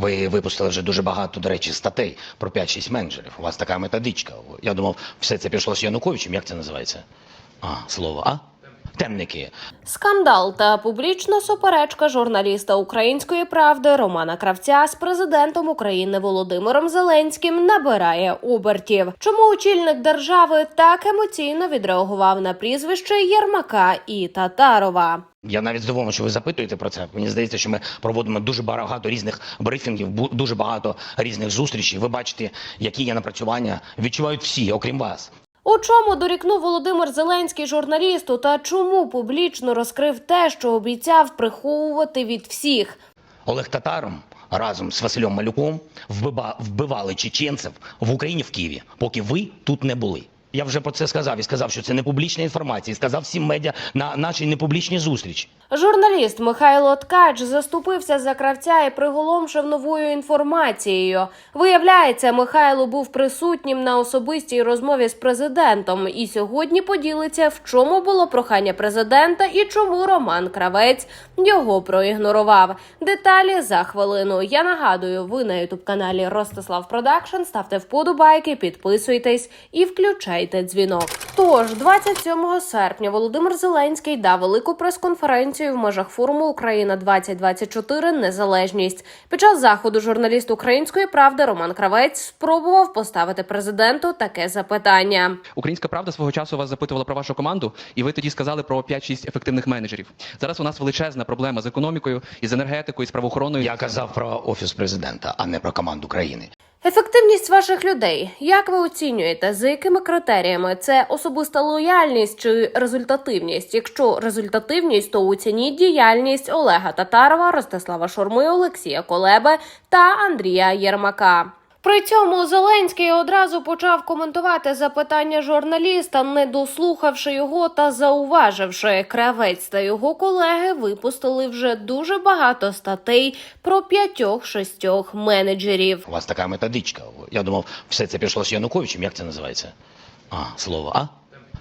Ви випустили вже дуже багато, до речі, статей про 5-6 менеджерів. У вас така методичка. Я думав, все це пішло з Януковичем. Як це називається? А, слово, а? Темники. Скандал та публічна суперечка журналіста Української правди Романа Кравця з президентом України Володимиром Зеленським набирає обертів. Чому очільник держави так емоційно відреагував на прізвище Єрмака і Татарова? Я навіть здивований, що ви запитуєте про це. Мені здається, що ми проводимо дуже багато різних брифінгів, дуже багато різних зустрічей. Ви бачите, які є напрацювання. Відчувають всі, окрім вас. У чому дорікнув Володимир Зеленський журналісту та чому публічно розкрив те, що обіцяв приховувати від всіх? Олег Татаром разом з Василем Малюком вбива- вбивали чеченців в Україні в Києві, поки ви тут не були. Я вже про це сказав і сказав, що це не публічна інформація. І сказав всім медіа на нашій непублічній зустрічі. Журналіст Михайло Ткач заступився за кравця і приголомшив новою інформацією. Виявляється, Михайло був присутнім на особистій розмові з президентом і сьогодні поділиться, в чому було прохання президента і чому Роман Кравець його проігнорував. Деталі за хвилину. Я нагадую, ви на ютуб каналі Ростислав Продакшн. Ставте вподобайки, підписуйтесь і включайте дзвінок. Тож 27 серпня Володимир Зеленський дав велику прес-конференцію в межах форуму Україна 2024 Незалежність. Під час заходу журналіст Української правди Роман Кравець спробував поставити президенту таке запитання. Українська правда свого часу вас запитувала про вашу команду, і ви тоді сказали про 5-6 ефективних менеджерів. Зараз у нас величезна проблема з економікою, із енергетикою, з правоохороною. Я казав про офіс президента, а не про команду країни. Ефективність ваших людей. Як ви оцінюєте, за якими критеріями це особиста лояльність чи результативність? Якщо результативність, то оцініть діяльність Олега Татарова, Ростислава Шурми, Олексія Колеби та Андрія Єрмака. При цьому Зеленський одразу почав коментувати запитання журналіста, не дослухавши його та зауваживши, кравець та його колеги випустили вже дуже багато статей про п'ятьох-шестьох менеджерів. У вас така методичка. Я думав, все це пішло з Януковичем. Як це називається? А, слово, а?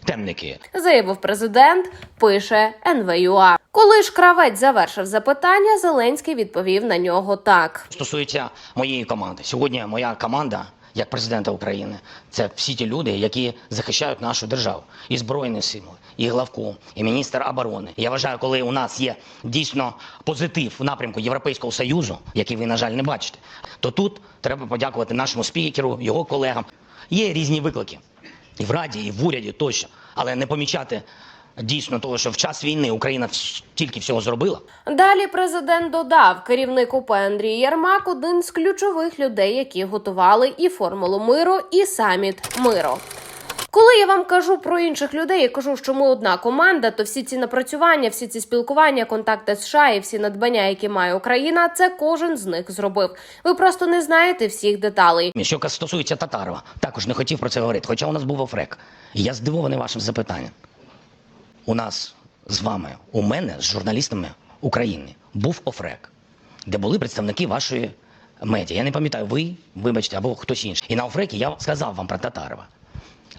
Темники. заявив президент. Пише НВЮА. Коли ж кравець завершив запитання, Зеленський відповів на нього так. Стосується моєї команди. Сьогодні моя команда, як президента України, це всі ті люди, які захищають нашу державу. І Збройні сили, і главку, і міністр оборони. Я вважаю, коли у нас є дійсно позитив в напрямку Європейського Союзу, який ви, на жаль, не бачите, то тут треба подякувати нашому спікеру, його колегам. Є різні виклики і в Раді, і в уряді тощо, але не помічати дійсно того, що в час війни Україна тільки всього зробила. Далі президент додав, керівник УП Андрій Ярмак один з ключових людей, які готували і формулу миру, і саміт миру. Коли я вам кажу про інших людей, я кажу, що ми одна команда, то всі ці напрацювання, всі ці спілкування, контакти США і всі надбання, які має Україна, це кожен з них зробив. Ви просто не знаєте всіх деталей. Що стосується Татарова, також не хотів про це говорити, хоча у нас був офрек. Я здивований вашим запитанням. У нас з вами, у мене, з журналістами України, був офрек, де були представники вашої медіа. Я не пам'ятаю, ви, вибачте, або хтось інший. І на офрекі я сказав вам про Татарова.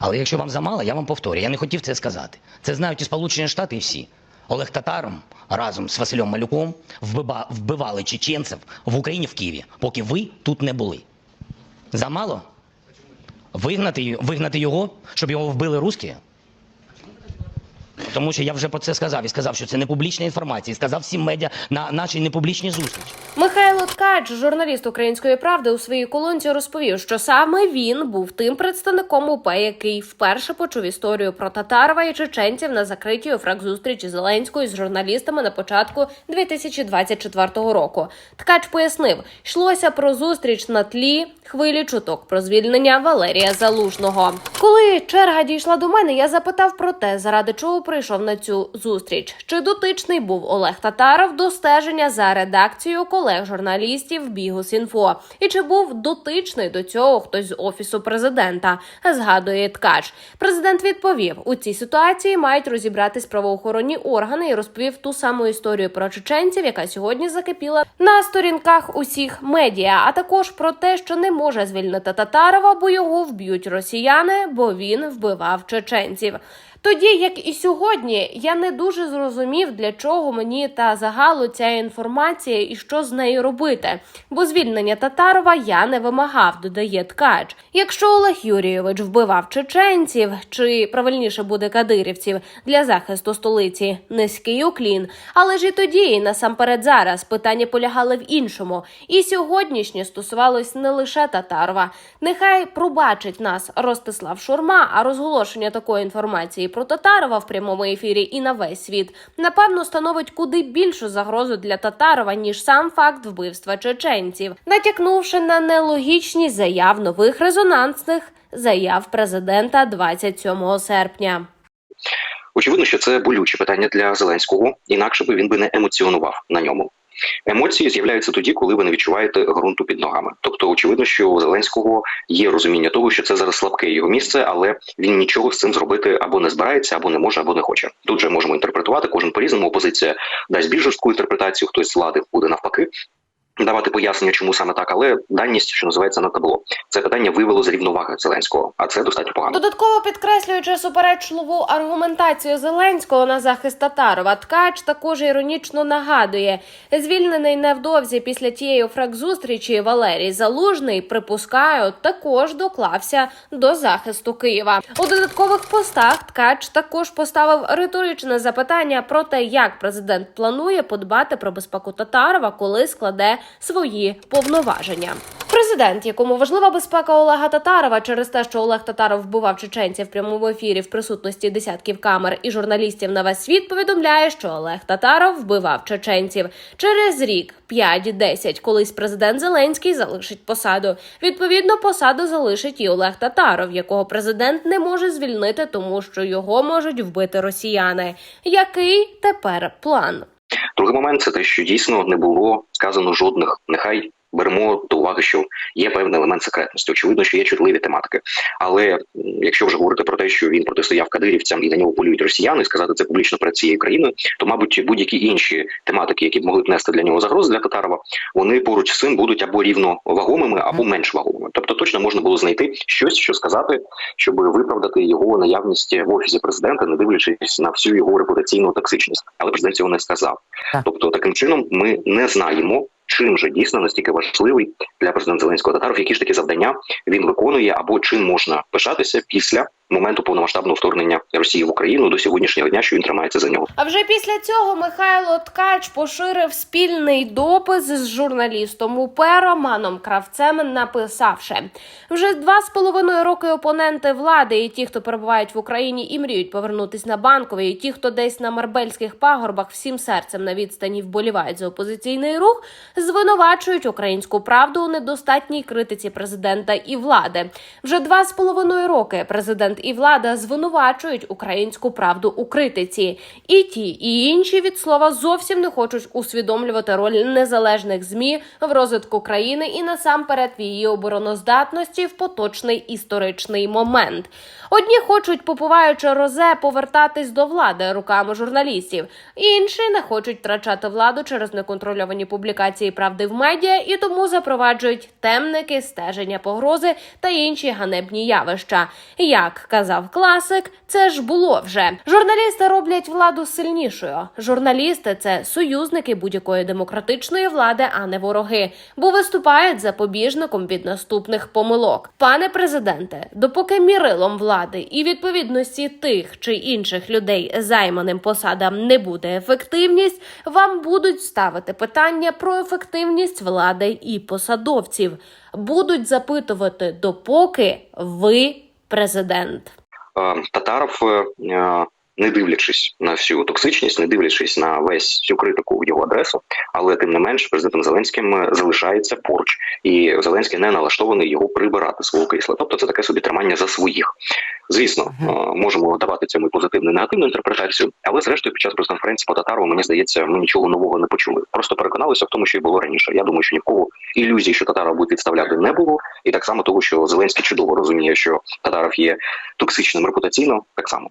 Але якщо вам замало, я вам повторю. Я не хотів це сказати. Це знають і Сполучені Штати, і всі. Олег Татаром разом з Василем Малюком вбивали чеченців в Україні в Києві, поки ви тут не були. Замало? Вигнати, вигнати його, щоб його вбили русські? Тому що я вже про це сказав і сказав, що це не публічна інформація, і сказав всім медіа на нашій непублічній зустрічі. Михайло Ткач, журналіст Української правди, у своїй колонці розповів, що саме він був тим представником УП, який вперше почув історію про Татарова і чеченців на закритій фрак зустрічі Зеленської з журналістами на початку 2024 року. Ткач пояснив, йшлося про зустріч на тлі хвилі чуток про звільнення Валерія Залужного. Коли черга дійшла до мене, я запитав про те, заради чого прийшов на цю зустріч. Чи дотичний був Олег Татаров до стеження за редакцією колег журналістів Бігус.Інфо? І чи був дотичний до цього хтось з офісу президента? Згадує ткач. Президент відповів: у цій ситуації мають розібратись правоохоронні органи і розповів ту саму історію про чеченців, яка сьогодні закипіла на сторінках усіх медіа, а також про те, що не може звільнити Татарова, бо його вб'ють росіяни, бо він вбивав чеченців. Тоді, як і сьогодні, я не дуже зрозумів, для чого мені та загалу ця інформація і що з нею робити. Бо звільнення Татарова я не вимагав, додає ткач. Якщо Олег Юрійович вбивав чеченців, чи правильніше буде кадирівців для захисту столиці, низький уклін. Але ж і тоді, і насамперед зараз питання полягали в іншому. І сьогоднішнє стосувалось не лише Татарова. Нехай пробачить нас Ростислав Шурма, а розголошення такої інформації про Татарова в прямому ефірі і на весь світ напевно становить куди більшу загрозу для Татарова, ніж сам факт вбивства чеченців, натякнувши на нелогічність заяв нових резонансних заяв президента 27 серпня. Очевидно, що це болюче питання для Зеленського, інакше би він би не емоціонував на ньому. Емоції з'являються тоді, коли ви не відчуваєте ґрунту під ногами. Тобто, очевидно, що у Зеленського є розуміння того, що це зараз слабке його місце, але він нічого з цим зробити або не збирається, або не може, або не хоче. Тут же можемо інтерпретувати кожен по різному. Опозиція дасть більш жорстку інтерпретацію, хтось з влади буде навпаки. Давати пояснення, чому саме так, але даність, що називається на табло, це питання вивело з рівноваги Зеленського, а це достатньо погано. Додатково підкреслюючи суперечливу аргументацію Зеленського на захист Татарова, ткач також іронічно нагадує, звільнений невдовзі після тієї фракзустрічі Валерій Залужний, припускаю, також доклався до захисту Києва. У додаткових постах ткач також поставив риторичне запитання про те, як президент планує подбати про безпеку Татарова, коли складе свої повноваження. Президент, якому важлива безпека Олега Татарова через те, що Олег Татаров вбивав чеченців в прямому ефірі в присутності десятків камер і журналістів на весь світ, повідомляє, що Олег Татаров вбивав чеченців через рік, 5-10, колись президент Зеленський залишить посаду. Відповідно, посаду залишить і Олег Татаров, якого президент не може звільнити, тому що його можуть вбити росіяни. Який тепер план? Другий момент це те, що дійсно не було сказано жодних. Нехай беремо до уваги, що є певний елемент секретності. Очевидно, що є чутливі тематики. Але якщо вже говорити про те, що він протистояв кадирівцям і на нього полюють росіяни, сказати це публічно перед цією країною, то мабуть будь-які інші тематики, які б могли б нести для нього загрози для Татарова, вони поруч з цим будуть або рівно вагомими, або менш вагомими. Тобто точно можна було знайти щось, що сказати, щоб виправдати його наявність в офісі президента, не дивлячись на всю його репутаційну токсичність. Але президент цього не сказав. Тобто, таким чином ми не знаємо. Чим же дійсно настільки важливий для президента Зеленського Татаров, які ж такі завдання він виконує, або чим можна пишатися після моменту повномасштабного вторгнення Росії в Україну до сьогоднішнього дня, що він тримається за нього. А вже після цього Михайло Ткач поширив спільний допис з журналістом УП Романом Кравцем, написавши вже два з половиною роки опоненти влади, і ті, хто перебувають в Україні і мріють повернутись на банкові, і ті, хто десь на марбельських пагорбах всім серцем на відстані вболівають за опозиційний рух, звинувачують українську правду у недостатній критиці президента і влади. Вже два з половиною роки президент і влада звинувачують українську правду у критиці. І ті, і інші від слова зовсім не хочуть усвідомлювати роль незалежних змі в розвитку країни і насамперед в її обороноздатності в поточний історичний момент. Одні хочуть, попиваючи розе, повертатись до влади руками журналістів, інші не хочуть втрачати владу через неконтрольовані публікації правди в медіа і тому запроваджують темники, стеження погрози та інші ганебні явища. Як казав класик, це ж було вже. Журналісти роблять владу сильнішою. Журналісти це союзники будь-якої демократичної влади, а не вороги, бо виступають запобіжником від наступних помилок. Пане президенте, допоки мірилом влади і відповідності тих чи інших людей займаним посадам не буде ефективність, вам будуть ставити питання про ефективність влади і посадовців. Будуть запитувати, допоки ви президент. Е, Татаров, е, е, не дивлячись на всю токсичність, не дивлячись на весь всю критику в його адресу, але тим не менш президентом Зеленським е, залишається поруч, і Зеленський не налаштований його прибирати свого крісла. Тобто це таке собі тримання за своїх. Звісно, е, можемо давати цьому і позитивну і негативну інтерпретацію, але зрештою під час прес-конференції по Татарову, мені здається, ми нічого нового не почули. Просто переконалися в тому, що й було раніше. Я думаю, що ні в кого ілюзій, що Татарова будуть відставляти, не було, і так само того, що Зеленський чудово розуміє, що Татаров є токсичним репутаційно, так само.